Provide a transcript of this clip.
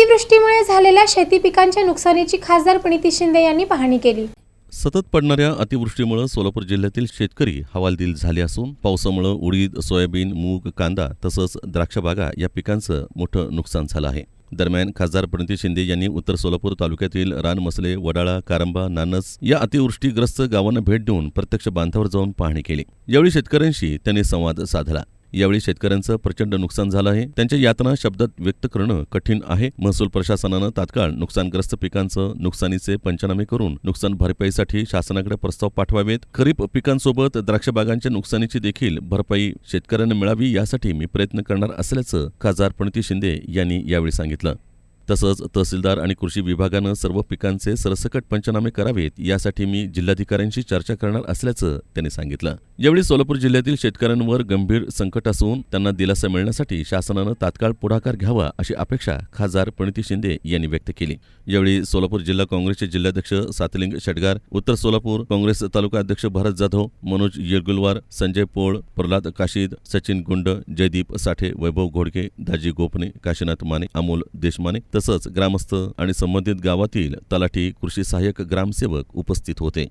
अतिवृष्टीमुळे झालेल्या शेती पिकांच्या नुकसानीची खासदार प्रणिती शिंदे यांनी पाहणी केली. सतत पडणाऱ्या अतिवृष्टीमुळे सोलापूर जिल्ह्यातील शेतकरी हवालदिल झाले असून पावसामुळे उडीद सोयाबीन मूग कांदा तसंच द्राक्षबागा या पिकांचं मोठं नुकसान झालं आहे. दरम्यान खासदार प्रणिती शिंदे यांनी उत्तर सोलापूर तालुक्यातील रानमसले वडाळा कारंबा नानस या अतिवृष्टीग्रस्त गावांना भेट देऊन प्रत्यक्ष बांधावर जाऊन पाहणी केली. यावेळी शेतकऱ्यांशी त्यांनी संवाद साधला. यावेळी शेतकऱ्यांचं प्रचंड नुकसान झालं आहे. त्यांच्या यातना शब्दात व्यक्त करणं कठीण आहे. महसूल प्रशासनानं तात्काळ नुकसानग्रस्त पिकांचं नुकसानीचे पंचनामे करून नुकसान भरपाईसाठी शासनाकडे प्रस्ताव पाठवावेत. खरीप पिकांसोबत द्राक्षबागांच्या नुकसानीची देखील भरपाई शेतकऱ्यांना मिळावी यासाठी मी प्रयत्न करणार असल्याचं खासदार प्रणिती शिंदे यांनी यावेळी सांगितलं. तसंच तहसीलदार आणि कृषी विभागानं सर्व पिकांचे सरसकट पंचनामे करावेत यासाठी मी जिल्हाधिकाऱ्यांशी चर्चा करणार असल्याचं त्यांनी सांगितलं. यावेळी सोलापूर जिल्ह्यातील शेतकऱ्यांवर गंभीर संकट असून त्यांना दिलासा मिळण्यासाठी शासनानं तात्काळ पुढाकार घ्यावा अशी अपेक्षा खासदार प्रणिती शिंदे यांनी व्यक्त केली. यावेळी सोलापूर जिल्हा काँग्रेसचे जिल्हाध्यक्ष सातलिंग शेटगार उत्तर सोलापूर काँग्रेस तालुका अध्यक्ष भरत जाधव मनोज येरगुलवार संजय पोळ प्रल्हाद काशीद सचिन गुंड जयदीप साठे वैभव घोडके दाजी गोपने काशीनाथ माने अमोल देशमाने तसंच ग्रामस्थ आणि संबंधित गावातील तलाठी कृषी सहाय्यक ग्रामसेवक उपस्थित होते.